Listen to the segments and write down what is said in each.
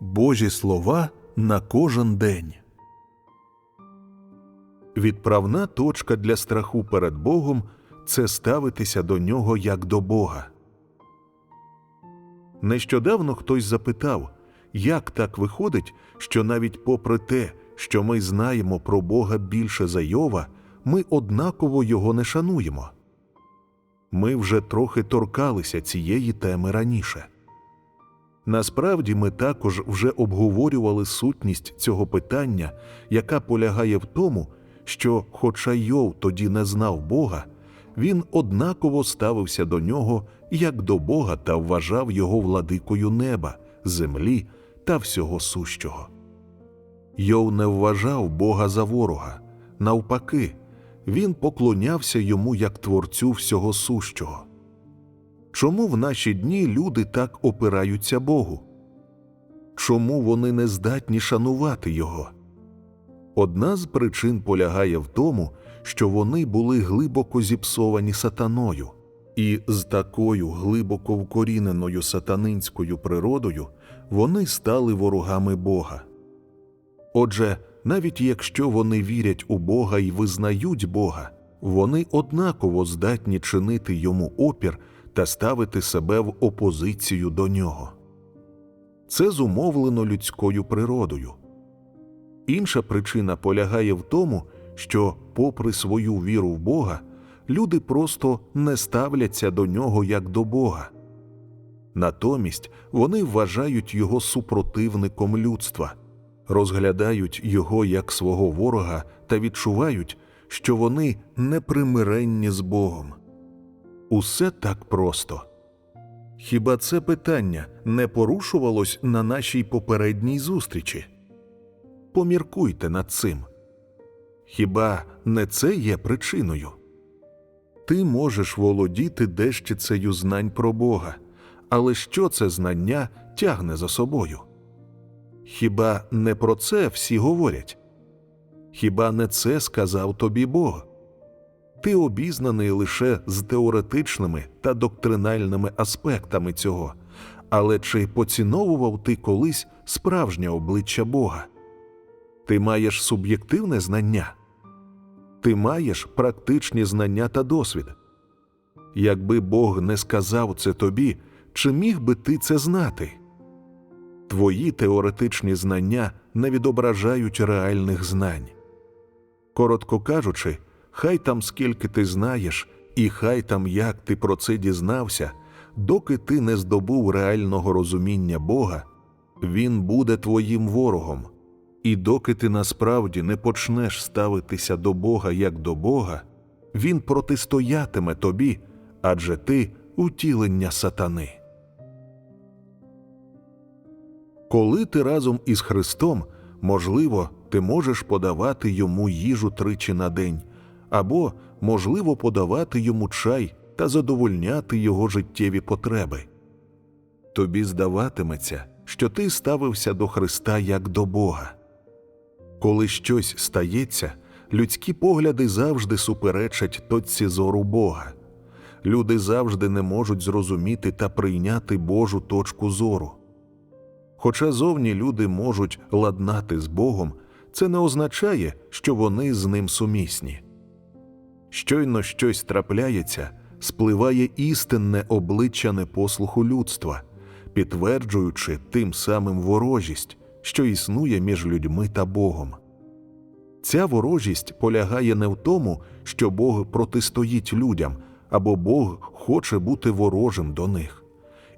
Божі слова на кожен день. Відправна точка для страху перед Богом це ставитися до нього як до Бога. Нещодавно хтось запитав, як так виходить, що навіть попри те, що ми знаємо про Бога більше за Йова, ми однаково його не шануємо. Ми вже трохи торкалися цієї теми раніше. Насправді ми також вже обговорювали сутність цього питання, яка полягає в тому, що, хоча Йов тоді не знав Бога, він однаково ставився до нього як до Бога та вважав його владикою неба, землі та всього сущого. Йов не вважав Бога за ворога, навпаки, він поклонявся йому як творцю всього сущого. Чому в наші дні люди так опираються Богу? Чому вони не здатні шанувати Його? Одна з причин полягає в тому, що вони були глибоко зіпсовані сатаною, і з такою глибоко вкоріненою сатанинською природою вони стали ворогами Бога. Отже, навіть якщо вони вірять у Бога і визнають Бога, вони однаково здатні чинити йому опір та ставити себе в опозицію до нього. Це зумовлено людською природою. Інша причина полягає в тому, що, попри свою віру в Бога, люди просто не ставляться до нього як до Бога. Натомість вони вважають його супротивником людства, розглядають його як свого ворога та відчувають, що вони непримиренні з Богом. Усе так просто. Хіба це питання не порушувалось на нашій попередній зустрічі? Поміркуйте над цим. Хіба не це є причиною? Ти можеш володіти дещицею знань про Бога, але що це знання тягне за собою? Хіба не про це всі говорять? Хіба не це сказав тобі Бог? Ти обізнаний лише з теоретичними та доктринальними аспектами цього, але чи поціновував ти колись справжнє обличчя Бога? Ти маєш суб'єктивне знання, ти маєш практичні знання та досвід. Якби Бог не сказав це тобі, чи міг би ти це знати? Твої теоретичні знання не відображають реальних знань. Коротко кажучи, хай там скільки ти знаєш, і хай там як ти про це дізнався, доки ти не здобув реального розуміння Бога, Він буде твоїм ворогом. І доки ти насправді не почнеш ставитися до Бога як до Бога, Він протистоятиме тобі, адже ти утілення сатани. Коли ти разом із Христом, можливо, ти можеш подавати йому їжу тричі на день, або, можливо, подавати йому чай та задовольняти його життєві потреби. Тобі здаватиметься, що ти ставився до Христа як до Бога. Коли щось стається, людські погляди завжди суперечать точці зору Бога. Люди завжди не можуть зрозуміти та прийняти Божу точку зору. Хоча зовні люди можуть ладнати з Богом, це не означає, що вони з ним сумісні. Щойно щось трапляється, спливає істинне обличчя непослуху людства, підтверджуючи тим самим ворожість, що існує між людьми та Богом. Ця ворожість полягає не в тому, що Бог протистоїть людям або Бог хоче бути ворожим до них,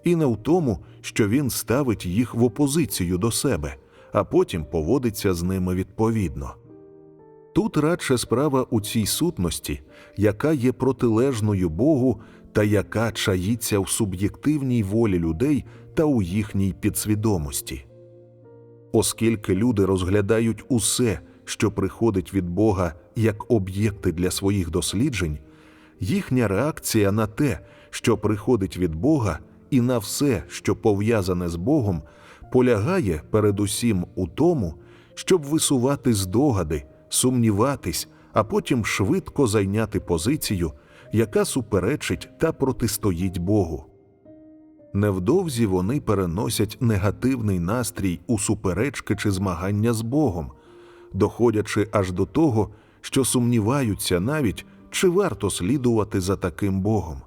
і не в тому, що Він ставить їх в опозицію до себе, а потім поводиться з ними відповідно. Тут радше справа у цій сутності, яка є протилежною Богу та яка чаїться в суб'єктивній волі людей та у їхній підсвідомості. Оскільки люди розглядають усе, що приходить від Бога як об'єкти для своїх досліджень, їхня реакція на те, що приходить від Бога, і на все, що пов'язане з Богом, полягає передусім у тому, щоб висувати здогади, сумніватись, а потім швидко зайняти позицію, яка суперечить та протистоїть Богу. Невдовзі вони переносять негативний настрій у суперечки чи змагання з Богом, доходячи аж до того, що сумніваються навіть, чи варто слідувати за таким Богом.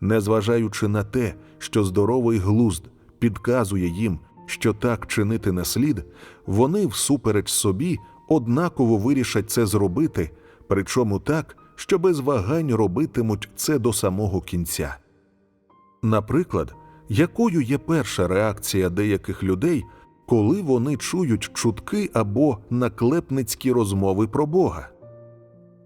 Незважаючи на те, що здоровий глузд підказує їм, що так чинити не слід, вони всупереч собі однаково вирішать це зробити, причому так, що без вагань робитимуть це до самого кінця. Наприклад, якою є перша реакція деяких людей, коли вони чують чутки або наклепницькі розмови про Бога?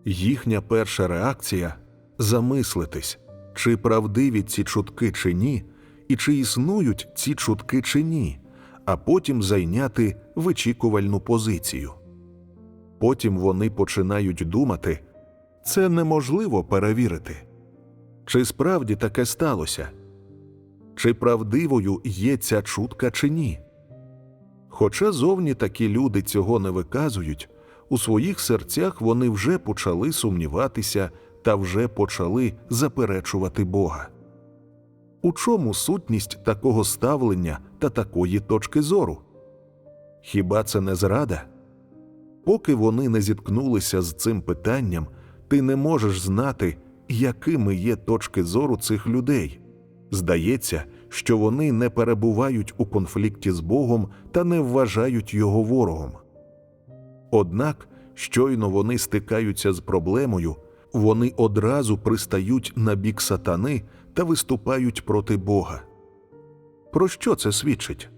Їхня перша реакція замислитись, чи правдиві ці чутки чи ні, і чи існують ці чутки чи ні, а потім зайняти вичікувальну позицію. Потім вони починають думати, це неможливо перевірити. Чи справді таке сталося? Чи правдивою є ця чутка чи ні? Хоча зовні такі люди цього не виказують, у своїх серцях вони вже почали сумніватися та вже почали заперечувати Бога. У чому сутність такого ставлення та такої точки зору? Хіба це не зрада? Поки вони не зіткнулися з цим питанням, ти не можеш знати, якими є точки зору цих людей. Здається, що вони не перебувають у конфлікті з Богом та не вважають його ворогом. Однак, щойно вони стикаються з проблемою, вони одразу пристають на бік сатани та виступають проти Бога. Про що це свідчить?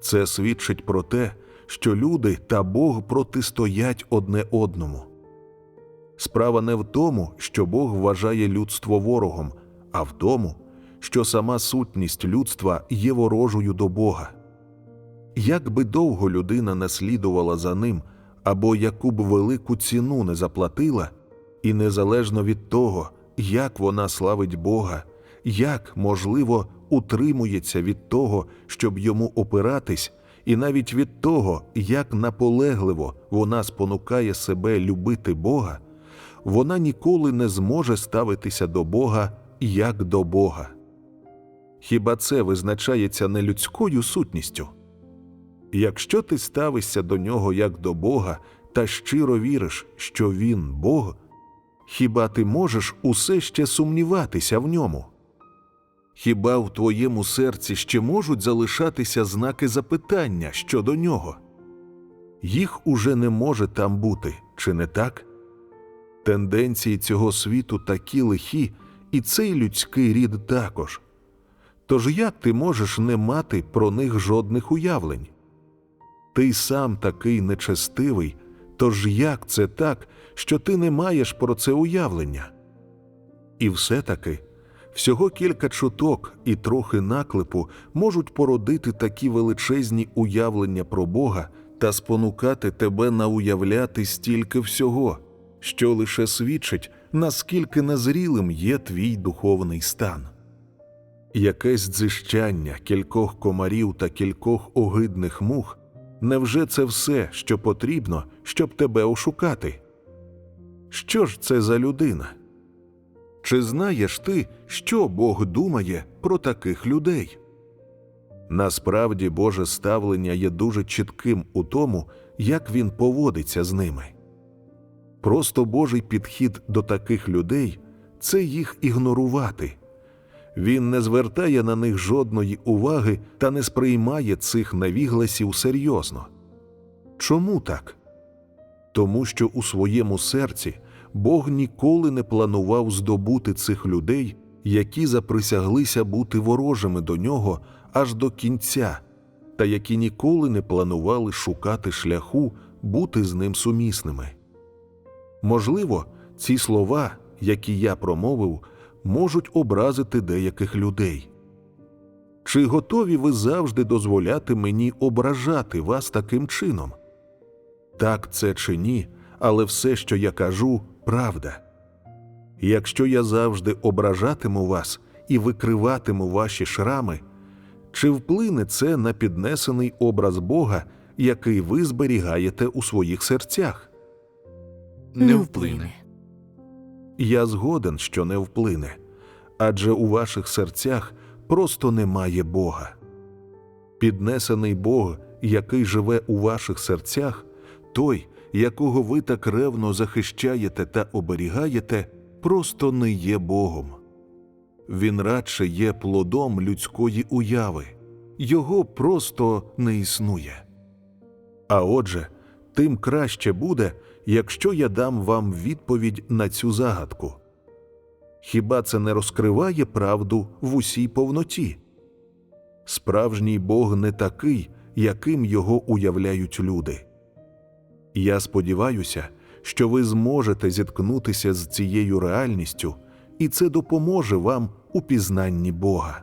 Це свідчить про те, що люди та Бог протистоять одне одному. Справа не в тому, що Бог вважає людство ворогом, а в тому, що сама сутність людства є ворожою до Бога. Як би довго людина не слідувала за ним, або яку б велику ціну не заплатила, і незалежно від того, як вона славить Бога, як, можливо, утримується від того, щоб йому опиратись, і навіть від того, як наполегливо вона спонукає себе любити Бога, вона ніколи не зможе ставитися до Бога як до Бога. Хіба це визначається не людською сутністю? Якщо ти ставишся до нього як до Бога та щиро віриш, що Він Бог, хіба ти можеш усе ще сумніватися в ньому? Хіба в твоєму серці ще можуть залишатися знаки запитання щодо нього? Їх уже не може там бути, чи не так? Тенденції цього світу такі лихі, і цей людський рід також. Тож як ти можеш не мати про них жодних уявлень? Ти сам такий нечестивий, тож як це так, що ти не маєш про це уявлення? І все таки всього кілька чуток і трохи наклепу можуть породити такі величезні уявлення про Бога та спонукати тебе науявляти стільки всього, що лише свідчить, наскільки незрілим є твій духовний стан. Якесь дзищання кількох комарів та кількох огидних мух невже це все, що потрібно, щоб тебе ошукати? Що ж це за людина? Чи знаєш ти, що Бог думає про таких людей? Насправді Боже ставлення є дуже чітким у тому, як він поводиться з ними. Просто Божий підхід до таких людей це їх ігнорувати. Він не звертає на них жодної уваги та не сприймає цих навігласів серйозно. Чому так? Тому що у своєму серці Бог ніколи не планував здобути цих людей, які заприсяглися бути ворожими до нього аж до кінця, та які ніколи не планували шукати шляху бути з ним сумісними. Можливо, ці слова, які я промовив, можуть образити деяких людей. Чи готові ви завжди дозволяти мені ображати вас таким чином? Так це чи ні, але все, що я кажу, правда. Якщо я завжди ображатиму вас і викриватиму ваші шрами, чи вплине це на піднесений образ Бога, який ви зберігаєте у своїх серцях? Не вплине. Я згоден, що не вплине, адже у ваших серцях просто немає Бога. Піднесений Бог, який живе у ваших серцях, той, якого ви так ревно захищаєте та оберігаєте, просто не є Богом. Він радше є плодом людської уяви, його просто не існує. А отже, тим краще буде, якщо я дам вам відповідь на цю загадку. Хіба це не розкриває правду в усій повноті? Справжній Бог не такий, яким його уявляють люди. Я сподіваюся, що ви зможете зіткнутися з цією реальністю, і це допоможе вам у пізнанні Бога.